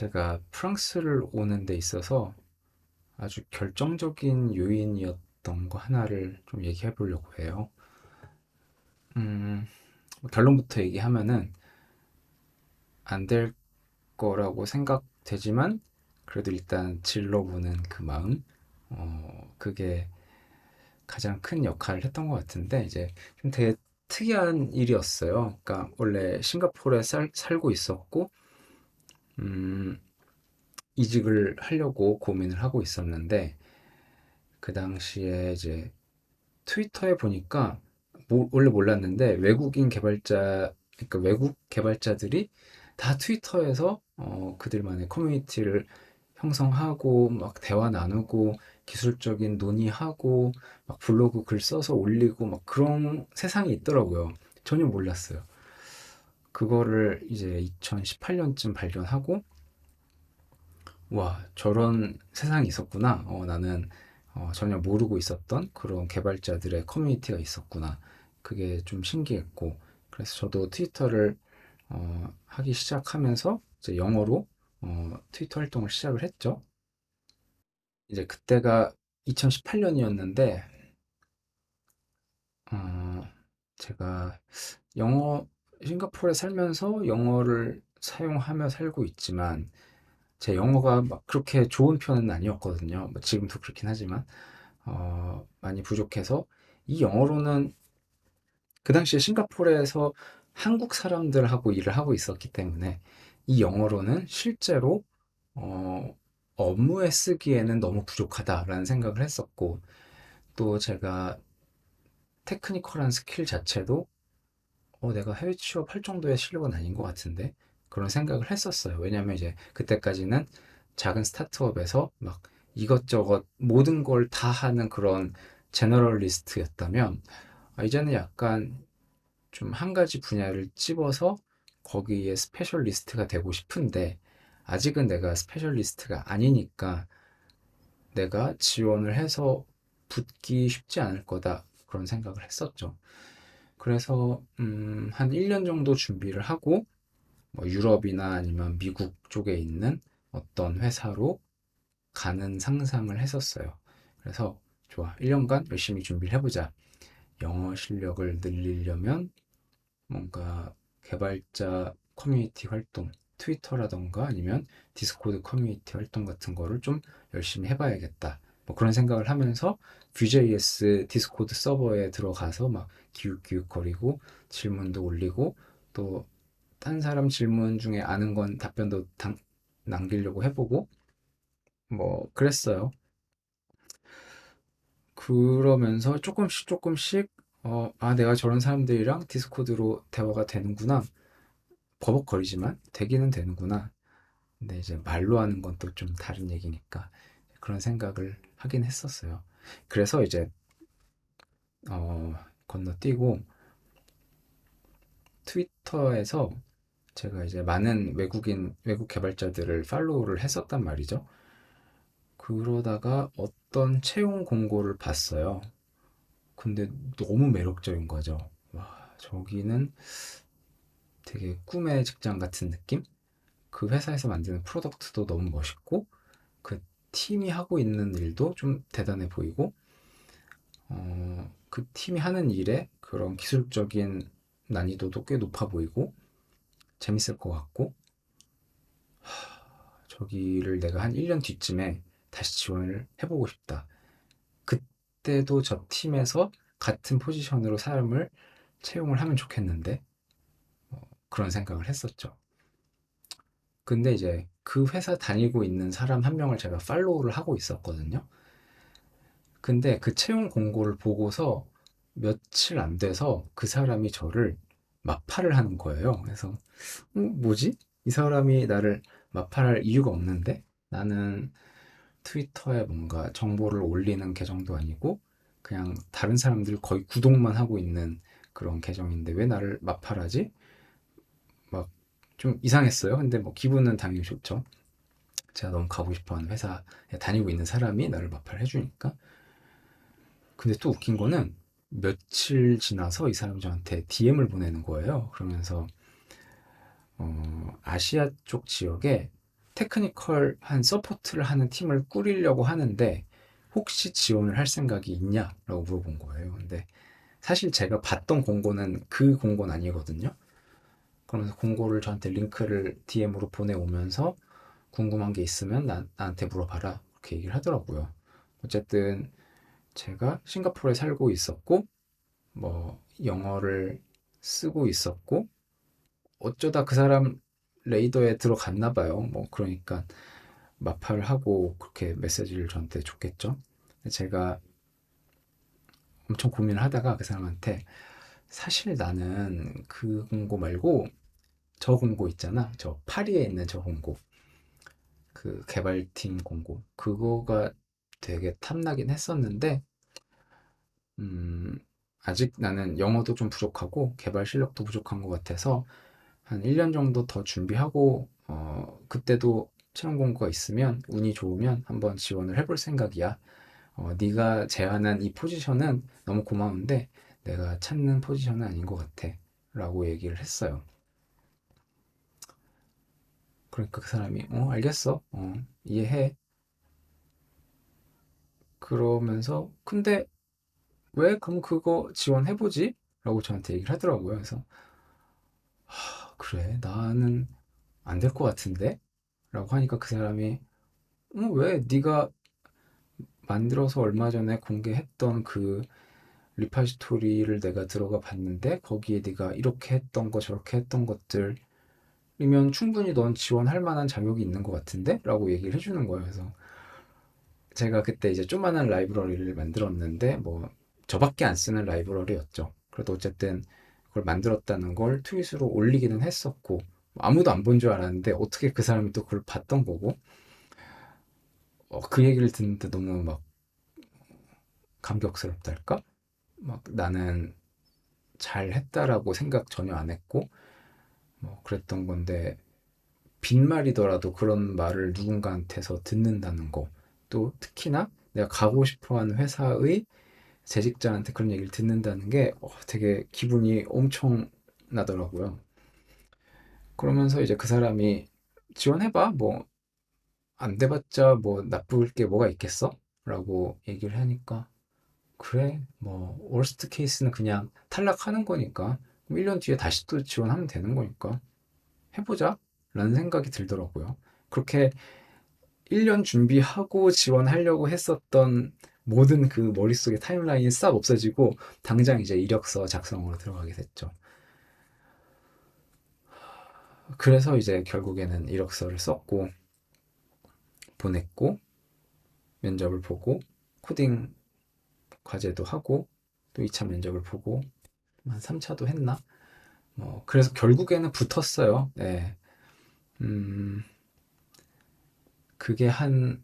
제가 프랑스를 오는 데 있어서 아주 결정적인 요인이었던 거 하나를 좀 얘기해 보려고 해요. 음, 뭐 결론부터 얘기하면은 안 될 거라고 생각되지만 그래도 일단 질러보는 그 마음, 어, 그게 가장 큰 역할을 했던 것 같은데 이제 좀 되게 특이한 일이었어요. 그러니까 원래 싱가포르에 살, 살고 있었고 음, 이직을 하려고 고민을 하고 있었는데 그 당시에 이제 트위터에 보니까 뭐- 원래 몰랐는데 외국인 개발자 그러니까 외국 개발자들이 다 트위터에서 어, 그들만의 커뮤니티를 형성하고 막 대화 나누고 기술적인 논의하고 막 블로그 글 써서 올리고 막 그런 세상이 있더라고요. 전혀 몰랐어요. 그거를 이제 2018년쯤 발견하고 와, 저런 세상이 있었구나. 어, 나는 어, 전혀 모르고 있었던 그런 개발자들의 커뮤니티가 있었구나. 그게 좀 신기했고, 그래서 저도 트위터를 어, 하기 시작하면서 이제 영어로 어, 트위터 활동을 시작을 했죠. 이제 그때가 2018년이었는데, 어, 제가 영어, 싱가포르에 살면서 영어를 사용하며 살고 있지만, 제 영어가 막 그렇게 좋은 편은 아니었거든요. 뭐 지금도 그렇긴 하지만, 어, 많이 부족해서, 이 영어로는 그 당시에 싱가포르에서 한국 사람들하고 일을 하고 있었기 때문에, 이 영어로는 실제로, 어, 업무에 쓰기에는 너무 부족하다라는 생각을 했었고, 또 제가 테크니컬한 스킬 자체도 어, 내가 해외 취업할 정도의 실력은 아닌 것 같은데 그런 생각을 했었어요. 왜냐하면 이제 그때까지는 작은 스타트업에서 막 이것저것 모든 걸 다 하는 그런 제너럴리스트였다면 아, 이제는 약간 좀 한 가지 분야를 집어서 거기에 스페셜리스트가 되고 싶은데 아직은 내가 스페셜리스트가 아니니까 내가 지원을 해서 붙기 쉽지 않을 거다 그런 생각을 했었죠. 그래서 음, 한 1년 정도 준비를 하고 뭐 유럽이나 아니면 미국 쪽에 있는 어떤 회사로 가는 상상을 했었어요. 그래서 좋아. 1년간 열심히 준비를 해보자. 영어 실력을 늘리려면 뭔가 개발자 커뮤니티 활동, 트위터라던가 아니면 디스코드 커뮤니티 활동 같은 거를 좀 열심히 해봐야겠다. 뭐 그런 생각을 하면서 Vue.js 디스코드 서버에 들어가서 막 기웃기웃거리고 질문도 올리고 또 딴 사람 질문 중에 아는 건 답변도 당- 남기려고 해보고 뭐 그랬어요. 그러면서 조금씩 조금씩 어, 아, 내가 저런 사람들이랑 디스코드로 대화가 되는구나. 버벅거리지만 되기는 되는구나. 근데 이제 말로 하는 건 또 좀 다른 얘기니까 그런 생각을 하긴 했었어요. 그래서 이제 어, 건너뛰고 트위터에서 제가 이제 많은 외국인 외국 개발자들을 팔로우를 했었단 말이죠. 그러다가 어떤 채용 공고를 봤어요. 근데 너무 매력적인 거죠. 와, 저기는 되게 꿈의 직장 같은 느낌? 그 회사에서 만드는 프로덕트도 너무 멋있고, 그 팀이 하고 있는 일도 좀 대단해 보이고, 어, 그 팀이 하는 일에 그런 기술적인 난이도도 꽤 높아 보이고, 재밌을 것 같고, 저기를 내가 한 1년 뒤쯤에 다시 지원을 해보고 싶다. 그때도 저 팀에서 같은 포지션으로 사람을 채용을 하면 좋겠는데, 어, 그런 생각을 했었죠. 근데 이제 그 회사 다니고 있는 사람 한 명을 제가 팔로우를 하고 있었거든요. 근데 그 채용 공고를 보고서 며칠 안 돼서 그 사람이 저를 마팔을 하는 거예요. 그래서, 어, 뭐지? 이 사람이 나를 마팔할 이유가 없는데? 나는 트위터에 뭔가 정보를 올리는 계정도 아니고, 그냥 다른 사람들 거의 구독만 하고 있는 그런 계정인데 왜 나를 마팔하지? 막좀 이상했어요. 근데 뭐 기분은 당연히 좋죠. 제가 너무 가고 싶어하는 회사에 다니고 있는 사람이 나를 마팔 해 주니까. 근데 또 웃긴 거는 며칠 지나서 이 사람이 저한테 DM을 보내는 거예요. 그러면서 어, 아시아 쪽 지역에 테크니컬한 서포트를 하는 팀을 꾸리려고 하는데 혹시 지원을 할 생각이 있냐라고 물어본 거예요. 근데 사실 제가 봤던 공고는 그 공고는 아니거든요. 그러면서 공고를 저한테 링크를 DM으로 보내오면서 궁금한 게 있으면 나, 나한테 물어봐라. 그렇게 얘기를 하더라고요. 어쨌든 제가 싱가포르에 살고 있었고, 뭐, 영어를 쓰고 있었고, 어쩌다 그 사람 레이더에 들어갔나 봐요. 뭐, 그러니까 마팔을 하고 그렇게 메시지를 저한테 줬겠죠. 제가 엄청 고민을 하다가 그 사람한테 사실 나는 그 공고 말고 저 공고 있잖아. 저 파리에 있는 저 공고. 그 개발팀 공고. 그거가 되게 탐나긴 했었는데, 음, 아직 나는 영어도 좀 부족하고 개발 실력도 부족한 것 같아서 한 1년 정도 더 준비하고, 어, 그때도 채용 공고가 있으면 운이 좋으면 한번 지원을 해볼 생각이야. 어, 네가 제안한 이 포지션은 너무 고마운데 내가 찾는 포지션은 아닌 것 같아. 라고 얘기를 했어요. 그러니까 그 사람이, 어, 알겠어. 어, 이해해. 그러면서, 근데 왜 그럼 그거 지원해보지? 라고 저한테 얘기를 하더라고요. 그래서, 하, 그래, 나는 안 될 것 같은데? 라고 하니까 그 사람이, 어, 왜 네가 만들어서 얼마 전에 공개했던 그 리파지토리를 내가 들어가 봤는데 거기에 네가 이렇게 했던 거 저렇게 했던 것들 이면 충분히 넌 지원할 만한 자격이 있는 것 같은데? 라고 얘기를 해주는 거예요. 그래서 제가 그때 이제 조그만한 라이브러리를 만들었는데 뭐 저밖에 안 쓰는 라이브러리였죠. 그래도 어쨌든 그걸 만들었다는 걸 트윗으로 올리기는 했었고 아무도 안 본 줄 알았는데 어떻게 그 사람이 또 그걸 봤던 거고 어, 그 얘기를 듣는데 너무 막 감격스럽달까? 막 나는 잘 했다라고 생각 전혀 안 했고 뭐 그랬던 건데 빈말이더라도 그런 말을 누군가한테서 듣는다는 거 또 특히나 내가 가고 싶어 하는 회사의 재직자한테 그런 얘기를 듣는다는 게 어, 되게 기분이 엄청 나더라고요. 그러면서 이제 그 사람이 지원해봐. 뭐 안 돼봤자 뭐 나쁠 게 뭐가 있겠어? 라고 얘기를 하니까 그래 뭐 월스트 케이스는 그냥 탈락하는 거니까 1년 뒤에 다시 또 지원하면 되는 거니까 해보자 라는 생각이 들더라고요. 그렇게 1년 준비하고 지원하려고 했었던 모든 그 머릿속의 타임라인이 싹 없어지고 당장 이제 이력서 작성으로 들어가게 됐죠. 그래서 이제 결국에는 이력서를 썼고 보냈고 면접을 보고 코딩 과제도 하고 또 2차 면접을 보고 한 3차도 했나? 뭐 그래서 결국에는 붙었어요. 네. 음, 그게 한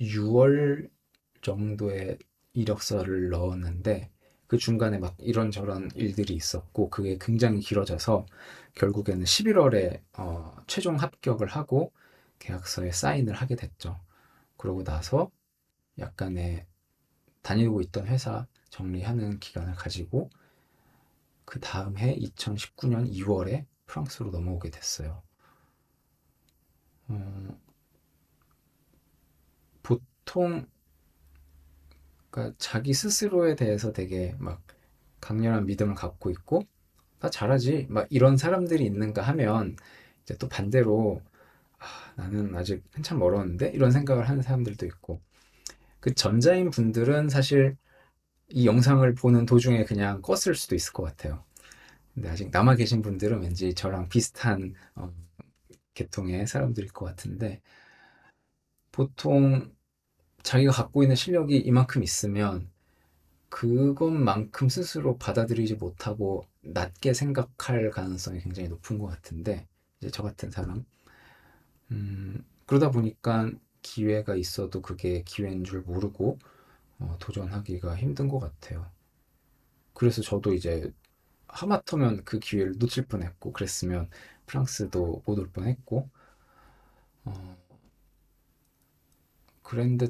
6월 정도의 이력서를 넣었는데 그 중간에 막 이런저런 일들이 있었고 그게 굉장히 길어져서 결국에는 11월에 어, 최종 합격을 하고 계약서에 사인을 하게 됐죠. 그러고 나서 약간의 다니고 있던 회사 정리하는 기간을 가지고 그 다음 해 2019년 2월에 프랑스로 넘어오게 됐어요. 어, 보통 그러니까 자기 스스로에 대해서 되게 막 강렬한 믿음을 갖고 있고 나 잘하지 막 이런 사람들이 있는가 하면 이제 또 반대로 아, 나는 아직 한참 멀었는데 이런 생각을 하는 사람들도 있고 그 전자인 분들은 사실 이 영상을 보는 도중에 그냥 껐을 수도 있을 것 같아요. 근데 아직 남아 계신 분들은 왠지 저랑 비슷한 어, 계통의 사람들일 것 같은데 보통 자기가 갖고 있는 실력이 이만큼 있으면 그것만큼 스스로 받아들이지 못하고 낮게 생각할 가능성이 굉장히 높은 것 같은데 이제 저 같은 사람 음, 그러다 보니까 기회가 있어도 그게 기회인 줄 모르고 어, 도전하기가 힘든 것 같아요. 그래서 저도 이제 하마터면 그 기회를 놓칠 뻔했고 그랬으면 프랑스도 못 올 뻔했고 어, 그랬는데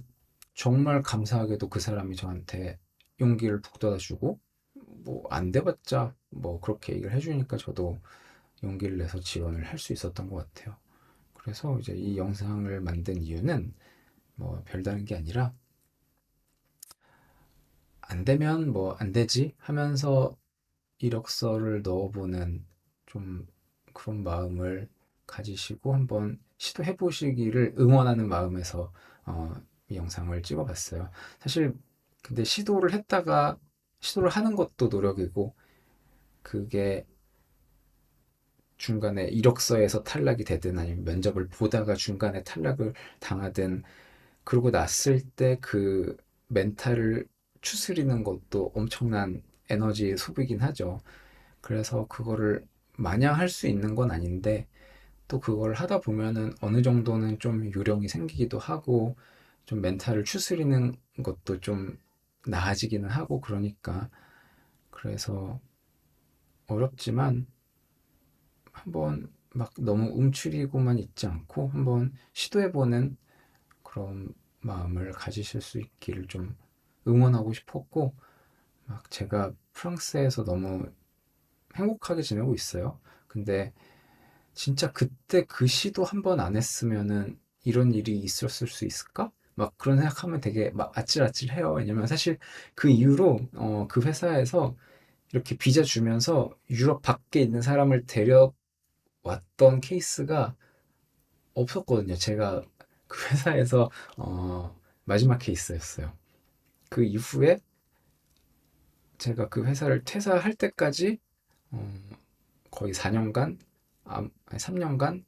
정말 감사하게도 그 사람이 저한테 용기를 북돋아 주고 뭐 안 돼봤자 뭐 그렇게 얘기를 해주니까 저도 용기를 내서 지원을 할 수 있었던 것 같아요. 그래서 이제 이 영상을 만든 이유는 뭐 별다른 게 아니라 안 되면 뭐 안 되지 하면서 이력서를 넣어보는 좀 그런 마음을 가지시고 한번 시도해 보시기를 응원하는 마음에서 어, 이 영상을 찍어 봤어요. 사실 근데 시도를 했다가 시도를 하는 것도 노력이고 그게 중간에 이력서에서 탈락이 되든 아니면 면접을 보다가 중간에 탈락을 당하든 그러고 났을 때 그 멘탈을 추스리는 것도 엄청난 에너지 소비긴 하죠. 그래서 그거를 마냥 할 수 있는 건 아닌데 또 그걸 하다 보면은 어느 정도는 좀 요령이 생기기도 하고 좀 멘탈을 추스리는 것도 좀 나아지기는 하고 그러니까 그래서 어렵지만 한번 막 너무 움츠리고만 있지 않고 한번 시도해보는 그런 마음을 가지실 수 있기를 좀 응원하고 싶었고 막 제가 프랑스에서 너무 행복하게 지내고 있어요. 근데 진짜 그때 그 시도 한 번 안 했으면은 이런 일이 있었을 수 있을까? 막 그런 생각하면 되게 막 아찔아찔해요. 왜냐면 사실 그 이후로 어, 그 회사에서 이렇게 비자 주면서 유럽 밖에 있는 사람을 데려왔던 케이스가 없었거든요. 제가 그 회사에서 어, 마지막 케이스였어요. 그 이후에 제가 그 회사를 퇴사할 때까지 어, 거의 4년간, 아, 3년간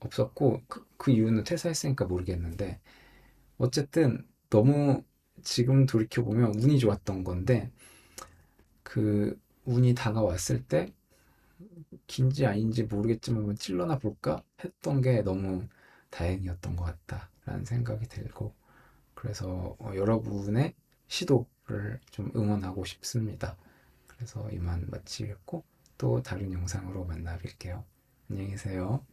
없었고 그, 그 이유는 퇴사했으니까 모르겠는데 어쨌든 너무 지금 돌이켜 보면 운이 좋았던 건데 그 운이 다가왔을 때 긴지 아닌지 모르겠지만 한번 찔러나 볼까 했던 게 너무 다행이었던 것 같다라는 생각이 들고 그래서 어, 여러분의 시도를 좀 응원하고 싶습니다. 그래서 이만 마치겠고 또 다른 영상으로 만나 뵐게요. 안녕히 계세요.